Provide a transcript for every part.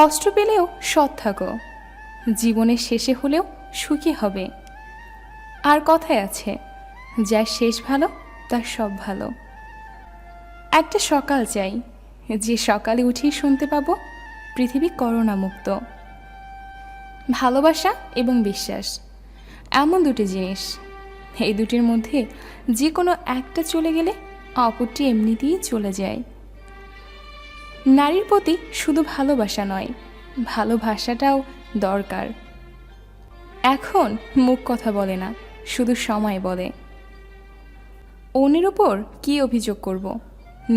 কষ্ট পেলেও সৎ থাকো। জীবনের শেষে হলেও সুখী হবে। আর কথায় আছে যার শেষ ভালো তার সব ভালো। একটা সকাল চাই, যে সকালে উঠেই শুনতে পাবো পৃথিবী করোনা মুক্ত ভালোবাসা এবং বিশ্বাস, এমন দুটি জিনিস। এই দুটির মধ্যে যে কোনো একটা চলে গেলে অপরটি এমনিতেই চলে যায়। নারীর প্রতি শুধু ভালোবাসা নয়, ভালোবাসাটাও দরকার। এখন মুখ কথা বলে না, শুধু সময় বলে। অন্যের উপর কি অভিযোগ করব?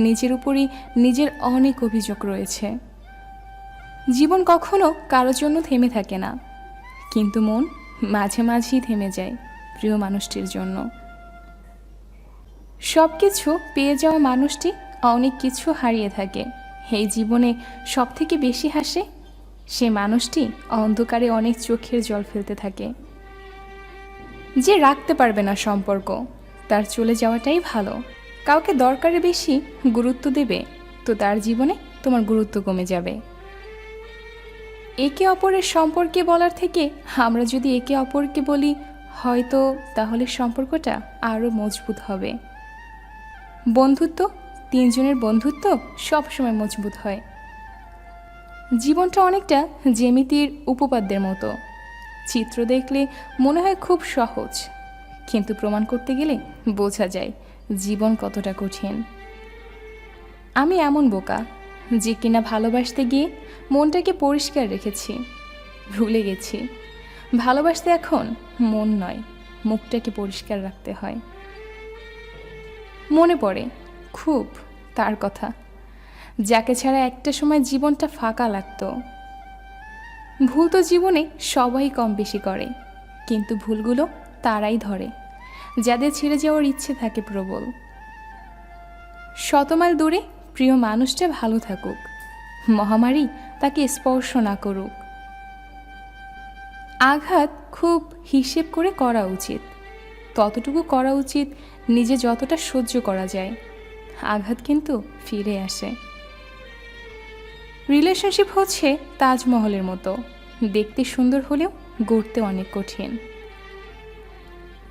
নিজের উপরই নিজের অনেক অভিযোগ রয়েছে। জীবন কখনো কারোর জন্য থেমে থাকে না, কিন্তু মন মাঝে মাঝেই থেমে যায় প্রিয় মানুষটির জন্য। সব কিছু পেয়ে যাওয়া মানুষটি অনেক কিছু হারিয়ে থাকে। এই জীবনে সব থেকে বেশি হাসে? সে মানুষটি অন্ধকারে অনেক চোখের জল ফেলতে থাকে। যে রাখতে পারবে না সম্পর্ক, তার চলে যাওয়াটাই ভালো। কাউকে দরকারে বেশি গুরুত্ব দেবে, তো তার জীবনে তোমার গুরুত্ব কমে যাবে। একে অপরের সম্পর্কে বলার থেকে আমরা যদি একে অপরকে বলি, হয়তো তাহলে সম্পর্কটা আরও মজবুত হবে। বন্ধুত্ব তিনজনের বন্ধুত্ব সবসময় মজবুত হয়। জীবনটা অনেকটা জেমিতির উপপাদ্যের মতো। চিত্র দেখলে মনে হয় খুব সহজ, কিন্তু প্রমাণ করতে গেলে বোঝা যায় জীবন কতটা কঠিন। আমি এমন বোকা যে কিনা ভালোবাসতে গিয়ে মনটাকে পরিষ্কার রেখেছি, ভুলে গেছি। ভালোবাসতে এখন মন নয়, মুখটাকে পরিষ্কার রাখতে হয়। মনে পড়ে খুব তার কথা। যাকে ছাড়া একটা সময় জীবনটা ফাঁকা লাগতো। ভুল তো জীবনে সবাই কম বেশি করে, কিন্তু ভুলগুলো তারাই ধরে, যাদের ছেড়ে যাওয়ার ইচ্ছে থাকে প্রবল। শতমাইল দূরে প্রিয় মানুষটা ভালো থাকুক, মহামারী তাকে স্পর্শ না করুক। আঘাত খুব হিসেব করে করা উচিত, ততটুকু করা উচিত নিজে যতটা সহ্য করা যায়। আঘাত কিন্তু ফিরে আসে। রিলেশনশিপ হচ্ছে তাজমহলের মতো। দেখতে সুন্দর হলেও গড়তে অনেক কঠিন।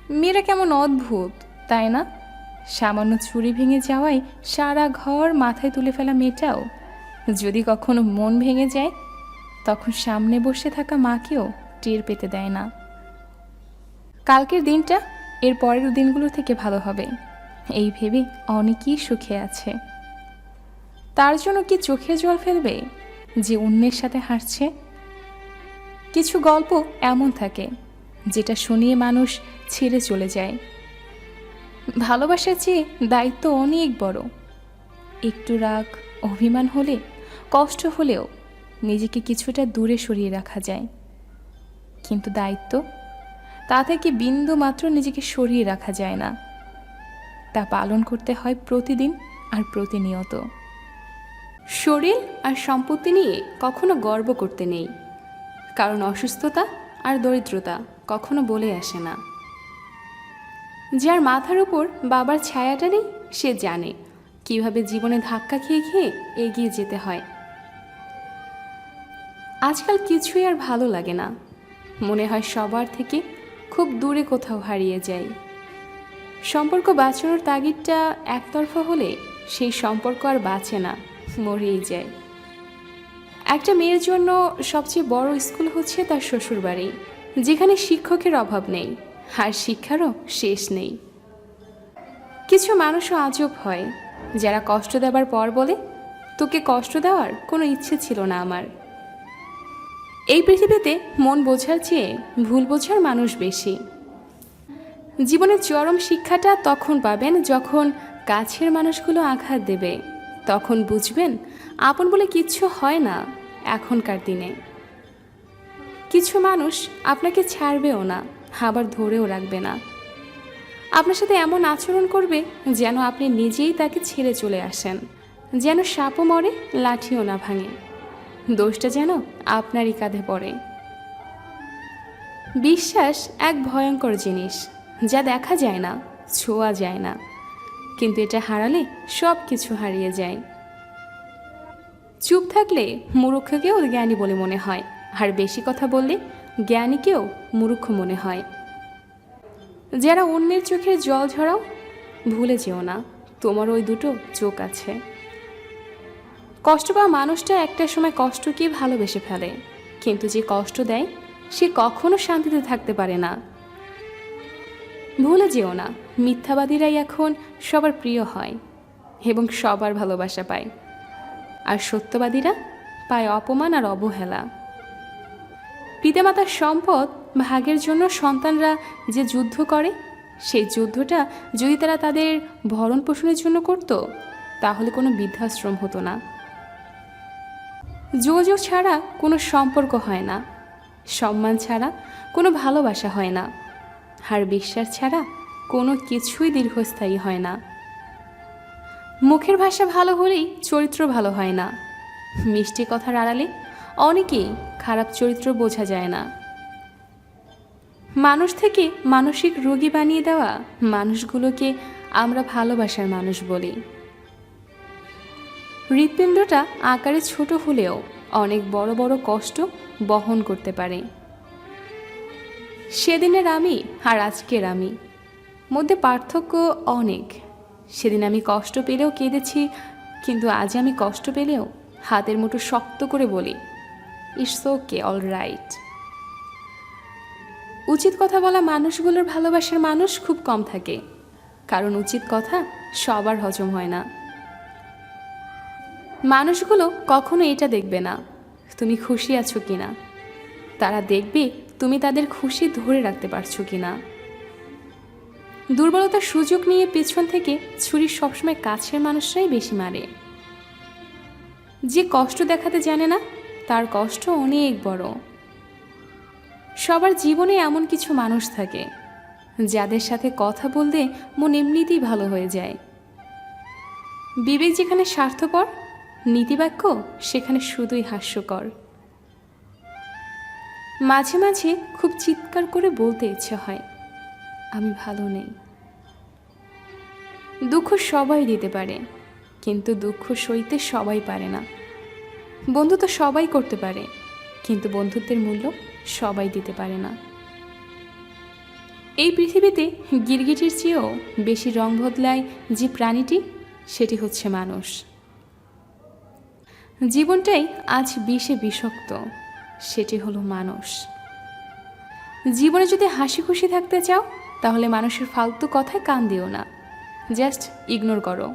মেয়েরা কেমন অদ্ভুত, তাই না? সামান্য চুরি ভেঙে যাওয়ায় সারা ঘর মাথায় তুলে ফেলা মেয়েটাও। যদি কখনো মন ভেঙে যায়, তখন সামনে বসে থাকা মাকেও টের পেতে দেয় না। কালকের দিনটা এর পরের দিনগুলো থেকে ভালো হবে। এই ভেবে অনেকেই সুখে আছে। তার জন্য কি চোখে জল ফেলবে যে অন্যের সাথে হাসছে? কিছু গল্প এমন থাকে যেটা শুনিয়ে মানুষ ছেড়ে চলে যায়। ভালোবাসার চেয়ে দায়িত্ব অনেক বড়। একটু রাগ, অভিমান হলে, কষ্ট হলেও নিজেকে কিছুটা দূরে সরিয়ে রাখা যায়। কিন্তু দায়িত্ব, তা থেকে বিন্দু মাত্র নিজেকে সরিয়ে রাখা যায় না। তা পালন করতে হয় প্রতিদিন আর প্রতিনিয়ত। শরীর আর সম্পত্তি নিয়ে কখনো গর্ব করতে নেই। কারণ অসুস্থতা আর দরিদ্রতা কখনো বলে আসে না। যার মাথার উপর বাবার ছায়াটা নেই, সে জানে কীভাবে জীবনে ধাক্কা খেয়ে খেয়ে এগিয়ে যেতে হয়। আজকাল কিছুই আর ভালো লাগে না। মনে হয় সবার থেকে খুব দূরে কোথাও হারিয়ে যাই। সম্পর্ক বাঁচানোর তাগিদটা একতরফা হলে সেই সম্পর্ক আর বাঁচে না, মরেই যায়। একটা মেয়ের জন্য সবচেয়ে বড় স্কুল হচ্ছে তার শ্বশুরবাড়ি, যেখানে শিক্ষকের অভাব নেই, আর শিক্ষারও শেষ নেই। কিছু মানুষও আজব হয়, যারা কষ্ট দেবার পর বলে, তোকে কষ্ট দেওয়ার কোনো ইচ্ছে ছিল না আমার। এই পৃথিবীতে মন বোঝার চেয়ে ভুল বোঝার মানুষ বেশি। জীবনের চরম শিক্ষাটা তখন পাবেন যখন কাছের মানুষগুলো আঘাত দেবে। তখন বুঝবেন, আপন বলে কিচ্ছু হয় না এখনকার দিনে। কিছু মানুষ আপনাকে ছাড়বেও না, আবার ধরেও রাখবে না। আপনার সাথে এমন আচরণ করবে যেন আপনি নিজেই তাকে ছেড়ে চলে আসেন, যেন সাপও মরে, লাঠিও না ভাঙে। দোষটা যেন আপনারই কাঁধে পড়ে। বিশ্বাস এক ভয়ঙ্কর জিনিস। যা দেখা যায় না, ছোঁয়া যায় না। কিন্তু এটা হারালে সব কিছু হারিয়ে যায়। চুপ থাকলে মূর্খকেও জ্ঞানী বলে মনে হয়, আর বেশি কথা বললে জ্ঞানীকেও মূর্খ মনে হয়। যারা অন্যের চোখের জল ঝরাও, ভুলে যেও না, তোমার ওই দুটো চোখ আছে। কষ্ট পাওয়া মানুষটা একটা সময় কষ্টকে ভালোবেসে ফেলে, কিন্তু যে কষ্ট দেয়, সে কখনো শান্তিতে থাকতে পারে না। ভুলে যেও না, মিথ্যাবাদীরাই এখন সবার প্রিয় হয় এবং সবার ভালোবাসা পায়। আর সত্যবাদীরা পায় অপমান আর অবহেলা। পিতামাতার সম্পদ ভাগের জন্য সন্তানরা যে যুদ্ধ করে, সেই যুদ্ধটা যদি তারা তাদের ভরণ পোষণের জন্য করত, তাহলে কোনো বৃদ্ধাশ্রম হতো না। যোগাযোগ ছাড়া কোনো সম্পর্ক হয় না, সম্মান ছাড়া কোনো ভালোবাসা হয় না। আর বিশ্বাস ছাড়া কোনো কিছুই দীর্ঘস্থায়ী হয় না। মুখের ভাষা ভালো হলেই চরিত্র ভালো হয় না। মিষ্টি কথার আড়ালে অনেকেই খারাপ চরিত্র বোঝা যায় না। মানুষ থেকে মানসিক রোগী বানিয়ে দেওয়া মানুষগুলোকে আমরা ভালোবাসার মানুষ বলি। হৃৎপিণ্ডটা আকারে ছোট হলেও অনেক বড় বড় কষ্ট বহন করতে পারে। সেদিনের আমি আর আজকের আমি। মধ্যে পার্থক্য অনেক। সেদিন আমি কষ্ট পেলেও কেঁদেছি, কিন্তু আজ আমি কষ্ট পেলেও হাতের মুঠো শক্ত করে বলি, ইটস ওকে, অল রাইট। উচিত কথা বলা মানুষগুলোর ভালোবাসার মানুষ খুব কম থাকে, কারণ উচিত কথা সবার হজম হয় না। মানুষগুলো কখনো এটা দেখবে না, তুমি খুশি আছো কি না তারা দেখবে তুমি তাদের খুশি ধরে রাখতে পারছ কিনা? দুর্বলতার সুযোগ নিয়ে পেছন থেকে ছুরি সবসময় কাছের মানুষরাই বেশি মারে। যে কষ্ট দেখাতে জানে না, তার কষ্ট অনেক বড়। সবার জীবনে এমন কিছু মানুষ থাকে, যাদের সাথে কথা বলতে মন এমনিতেই ভালো হয়ে যায়। বিবেক যেখানে স্বার্থপর, নীতিবাক্য সেখানে শুধুই হাস্যকর। মাঝে মাঝে খুব চিৎকার করে বলতে ইচ্ছে হয়, আমি ভালো নেই। দুঃখ সবাই দিতে পারে, কিন্তু দুঃখ সইতে সবাই পারে না। বন্ধু তো সবাই করতে পারে, কিন্তু বন্ধুত্বের মূল্য সবাই দিতে পারে না। এই পৃথিবীতে গিরগিটির চেয়েও বেশি রং বদলায় যে প্রাণীটি, সেটি হচ্ছে মানুষ। জীবনটাই আজ বিষে বিষাক্ত। সেটি হলো মানুষ। জীবনে যদি হাসি খুশি থাকতে চাও, তাহলে মানুষের ফালতু কথায় কান দিও না। জাস্ট ইগনোর করো।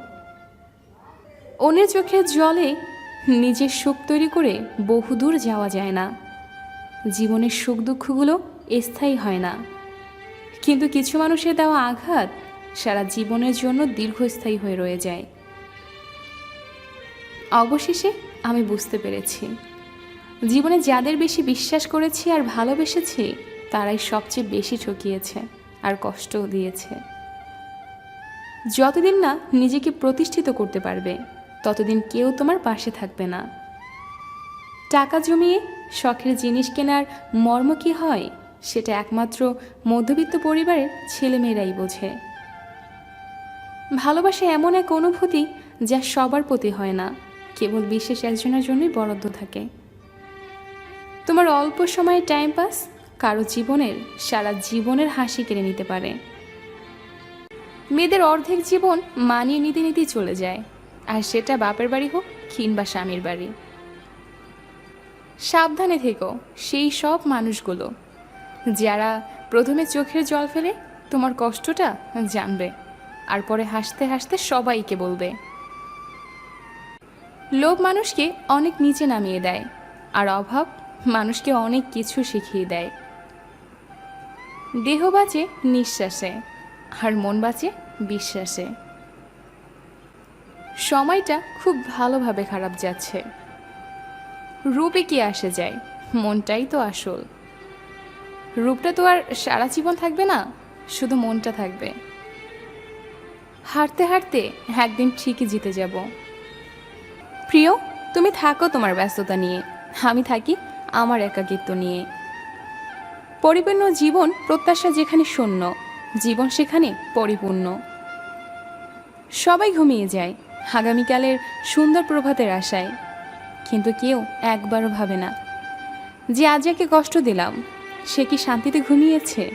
অন্যের চোখের জলে নিজের সুখ তৈরি করে বহুদূর যাওয়া যায় না। জীবনের সুখ দুঃখগুলো স্থায়ী হয় না। কিন্তু কিছু মানুষের দেওয়া আঘাত সারা জীবনের জন্য দীর্ঘস্থায়ী হয়ে রয়ে যায়। অবশেষে আমি বুঝতে পেরেছি। জীবনে যাদের বেশি বিশ্বাস করেছি আর ভালোবেসেছি, তারাই সবচেয়ে বেশি ঠকিয়েছে আর কষ্টও দিয়েছে। যতদিন না নিজেকে প্রতিষ্ঠিত করতে পারবে, ততদিন কেউ তোমার পাশে থাকবে না। টাকা জমিয়ে শখের জিনিস কেনার মর্ম কী হয়, সেটা একমাত্র মধ্যবিত্ত পরিবারের ছেলেমেয়েরাই বোঝে। ভালোবাসা এমন এক অনুভূতি যা সবার প্রতি হয় না, কেবল বিশেষ একজনের জন্যই বরাদ্দ থাকে। তোমার অল্প সময়ের টাইম পাস কারও জীবনের, সারা জীবনের হাসি কেড়ে নিতে পারে। মেয়েদের অর্ধেক জীবন মানিয়ে নিতে নিতেই চলে যায়। আর সেটা বাপের বাড়ি হোক কিংবা স্বামীর বাড়ি। সাবধানে থেকো, সেই সব মানুষগুলো। যারা প্রথমে চোখের জল ফেলে তোমার কষ্টটা জানবে, আর পরে হাসতে হাসতে সবাইকে বলবে। লোভ মানুষকে অনেক নিচে নামিয়ে দেয়, আর অভাব মানুষকে অনেক কিছু শিখিয়ে দেয়। দেহ বাঁচে নিঃশ্বাসে, আর মন বাঁচে বিশ্বাসে। সময়টা খুব ভালোভাবে খারাপ যাচ্ছে। রূপে কি আসে যায়? মনটাই তো আসল। রূপটা তো আর সারা জীবন থাকবে না, শুধু মনটা থাকবে। হাঁটতে হাঁটতে একদিন ঠিকই জিতে যাব। প্রিয়, তুমি থাকো তোমার ব্যস্ততা নিয়ে। আমি থাকি আমার একাকিত্ব নিয়ে। পরিপূর্ণ জীবন প্রত্যাশা যেখানে শূন্য, জীবন সেখানে পরিপূর্ণ। সবাই ঘুমিয়ে যায়, আগামীকালের সুন্দর প্রভাতের আশায়। কিন্তু কেউ একবারও ভাবে না, যে আজ যাকে কষ্ট দিলাম, সে কি শান্তিতে ঘুমিয়েছে?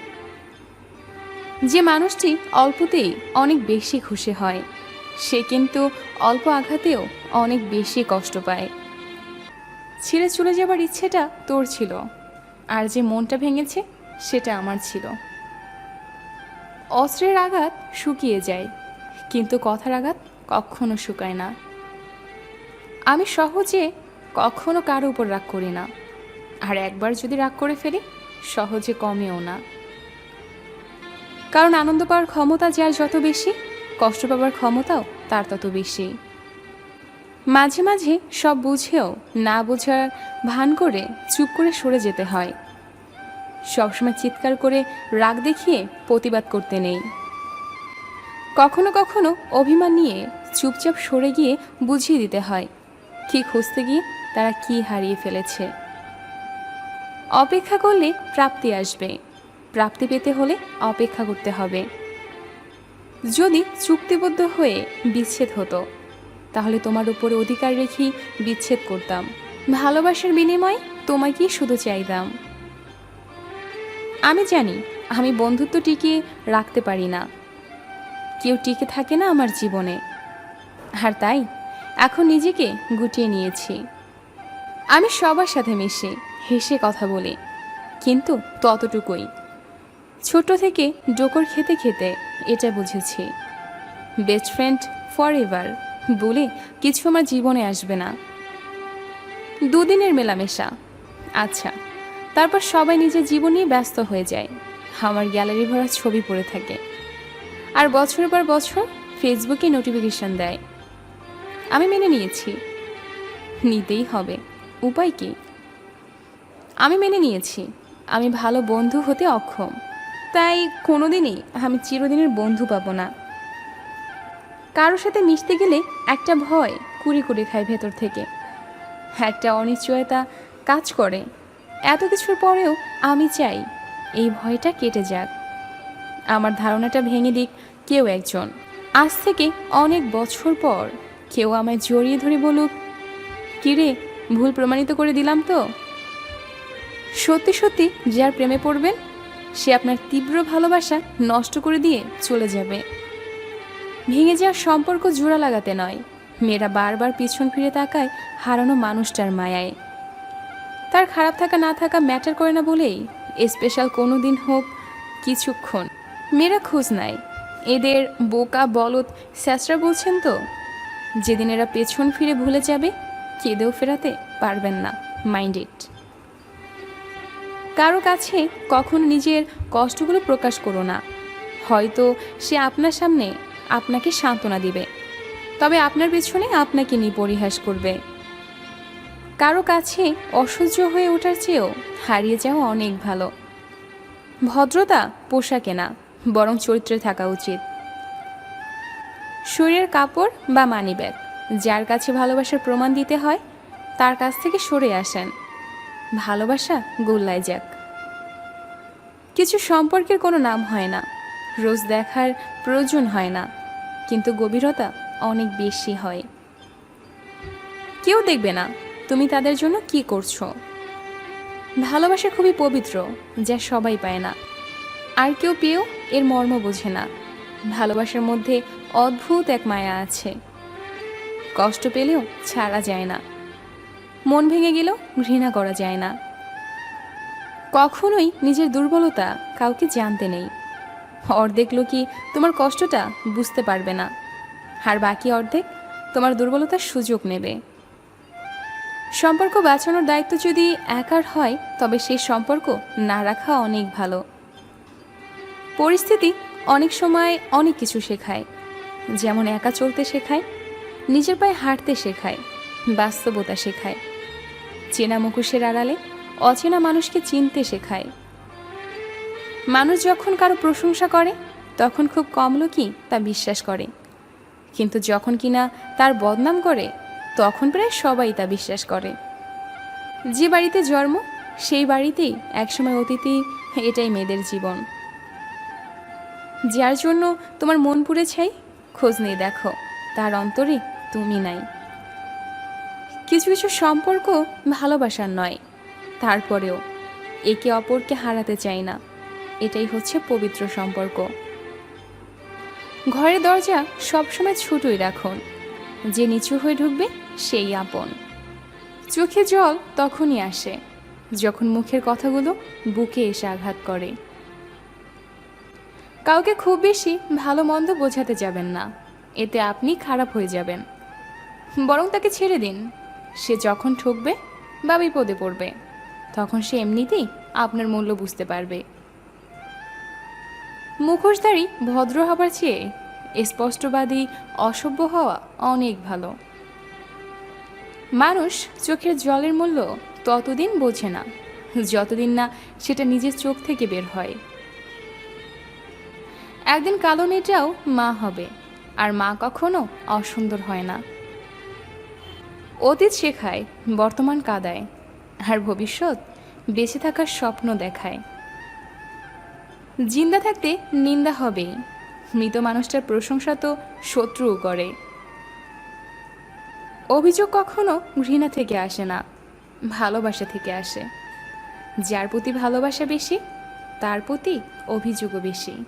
যে মানুষটি অল্পতেই অনেক বেশি খুশি হয়, সে কিন্তু অল্প আঘাতেও অনেক বেশি কষ্ট পায়। ছিঁড়ে চলে যাবার ইচ্ছেটা তোর ছিল। আর যে মনটা ভেঙেছে, সেটা আমার ছিল। অস্ত্রের আঘাত শুকিয়ে যায়, কিন্তু কথার আঘাত কখনো শুকায় না। আমি সহজে কখনো কারও উপর রাগ করি না। আর একবার যদি রাগ করে ফেলি, সহজে কমেও না। কারণ আনন্দ পাওয়ার ক্ষমতা যার যত বেশি, কষ্ট পাওয়ার ক্ষমতাও তার তত বেশি। মাঝে মাঝে সব বুঝেও না বোঝার ভান করে চুপ করে সরে যেতে হয়। সবসময় চিৎকার করে রাগ দেখিয়ে প্রতিবাদ করতে নেই। কখনো কখনো অভিমান নিয়ে চুপচাপ সরে গিয়ে বুঝিয়ে দিতে হয়, কি খুঁজতে গিয়ে তারা কি হারিয়ে ফেলেছে। অপেক্ষা করলে প্রাপ্তি আসবে, প্রাপ্তি পেতে হলে অপেক্ষা করতে হবে। যদি চুক্তিবদ্ধ হয়ে বিচ্ছেদ হতো তাহলে তোমার উপরে অধিকার রেখেই বিচ্ছেদ করতাম। ভালোবাসার বিনিময়ে তোমাকেই শুধু চাইতাম। আমি জানি, আমি বন্ধুত্ব টিকিয়ে রাখতে পারি না। কেউ টিকে থাকে না আমার জীবনে। আর তাই, এখন নিজেকে গুটিয়ে নিয়েছি। আমি সবার সাথে মিশে, হেসে কথা বলি, কিন্তু ততটুকুই। ছোট থেকে ডোকর খেতে খেতে এটা বুঝেছি। বেস্ট ফ্রেন্ড ফর এভার বলে, কিছু আমার জীবনে আসবে না। দুদিনের মেলামেশা। আচ্ছা তারপর সবাই নিজের জীবন নিয়ে ব্যস্ত হয়ে যায়। আমার গ্যালারি ভরা ছবি পড়ে থাকে। আর বছরের পর বছর ফেসবুকে নোটিফিকেশন দেয়। আমি মেনে নিয়েছি। নিতেই হবে। উপায় কি? আমি মেনে নিয়েছি। আমি ভালো বন্ধু হতে অক্ষম। তাই কোনোদিনই আমি চিরদিনের বন্ধু পাবো না। কারোর সাথে মিশতে গেলে একটা ভয় কুড়ি কুড়ি খায় ভেতর থেকে। একটা অনিশ্চয়তা কাজ করে। এত কিছুর পরেও আমি চাই এই ভয়টা কেটে যাক। আমার ধারণাটা ভেঙে দিক কেউ একজন। আজ থেকে অনেক বছর পর কেউ আমায় জড়িয়ে ধরে বলুক কিরে ভুল প্রমাণিত করে দিলাম তো? সত্যি সত্যি যার প্রেমে পড়বেন সে আপনার তীব্র ভালোবাসা নষ্ট করে দিয়ে চলে যাবে। ভেঙে যাওয়ার সম্পর্ক জোড়া লাগাতে নয়। মেয়েরা বারবার পিছন ফিরে তাকায় হারানো মানুষটার মায়ায়। তার খারাপ থাকা, না থাকা ম্যাটার করে না বলেই স্পেশাল কোনো দিন হোক কিছুক্ষণ। মেয়েরা খোঁজ নাই এদের বোকা, বলদ স্যাসরা বলছেন তো, যেদিন এরা পেছন ফিরে ভুলে যাবে, কেঁদেও ফেরাতে পারবেন না মাইন্ড ইট কারও কাছে কখনো নিজের কষ্টগুলো প্রকাশ করো না। হয়তো সে আপনার সামনে আপনাকে সান্ত্বনা দিবে। তবে আপনার পেছনে আপনাকে নিয়ে পরিহাস করবে। কারও কাছে অসহ্য হয়ে ওঠার চেয়েও হারিয়ে যাওয়া অনেক ভালো। ভদ্রতা পোশাকে না, বরং চরিত্রে থাকা উচিত। শরীরের কাপড় বা মানি ব্যাগ, যার কাছে ভালোবাসার প্রমাণ দিতে হয়, তার কাছ থেকে সরে আসেন। ভালোবাসা গোল্লায় যাক। কিছু সম্পর্কের কোনো নাম হয় না। রোজ দেখার প্রয়োজন হয় না। কিন্তু গভীরতা অনেক বেশি হয়। কেউ দেখবে না তুমি তাদের জন্য কি করছ। ভালোবাসা খুবই পবিত্র, যা সবাই পায় না। আর কেউ পেয়েও এর মর্ম বোঝে না। ভালোবাসার মধ্যে অদ্ভুত এক মায়া আছে। কষ্ট পেলেও ছাড়া যায় না। মন ভেঙে গেলেও ঘৃণা করা যায় না। কখনোই নিজের দুর্বলতা কাউকে জানতে নেই। অর্ধেক লোকই তোমার কষ্টটা বুঝতে পারবে না। আর বাকি অর্ধেক তোমার দুর্বলতার সুযোগ নেবে। সম্পর্ক বাঁচানোর দায়িত্ব যদি একার হয়, তবে সেই সম্পর্ক না রাখা অনেক ভালো। পরিস্থিতি অনেক সময় অনেক কিছু শেখায়। যেমন একা চলতে শেখায়, নিজের পায়ে হাঁটতে শেখায়, বাস্তবতা শেখায়। চেনা মুখোশের আড়ালে অচেনা মানুষকে চিনতে শেখায়। মানুষ যখন কারও প্রশংসা করে, তখন খুব কম লোকই তা বিশ্বাস করে। কিন্তু যখন কিনা তার বদনাম করে, তখন প্রায় সবাই তা বিশ্বাস করে। যে বাড়িতে জন্ম, সেই বাড়িতেই একসময় অতিথি এটাই মেয়েদের জীবন। যার জন্য তোমার মন পুড়ে ছাই, খোঁজ নিয়ে দেখো, তার অন্তরে তুমি নাই। কিছু কিছু সম্পর্ক ভালোবাসার নয়, তারপরেও একে অপরকে হারাতে চাই না। এটাই হচ্ছে পবিত্র সম্পর্ক। ঘরের দরজা সবসময় ছোটই রাখুন। যে নিচু হয়ে ঢুকবে, সেই আপন। চোখে জল তখনই আসে, যখন মুখের কথাগুলো বুকে এসে আঘাত করে। কাউকে খুব বেশি ভালো মন্দ বোঝাতে যাবেন না, এতে আপনি খারাপ হয়ে যাবেন। বরং তাকে ছেড়ে দিন। সে যখন ঠকবে বা বিপদে পড়বে, তখন সে এমনিতেই আপনার মূল্য বুঝতে পারবে। মুখোশধারী ভদ্র হবার চেয়ে স্পষ্টবাদী, অসভ্য হওয়া অনেক ভালো। মানুষ চোখের জলের মূল্য ততদিন বোঝে না, যতদিন না সেটা নিজের চোখ থেকে বের হয়। একদিন কালো মেয়েটাও মা হবে, আর মা কখনো অসুন্দর হয় না। অতীত শেখায়, বর্তমান কাদায়, আর ভবিষ্যৎ বেঁচে থাকার স্বপ্ন দেখায়। জিন্দা থাকতে নিন্দা হবে। মৃত মানুষটার প্রশংসা তো শত্রুও করে। অভিযোগ কখনো ঘৃণা থেকে আসে না, ভালোবাসা থেকে আসে। যার প্রতি ভালোবাসা বেশি, তার প্রতি অভিযোগও বেশি।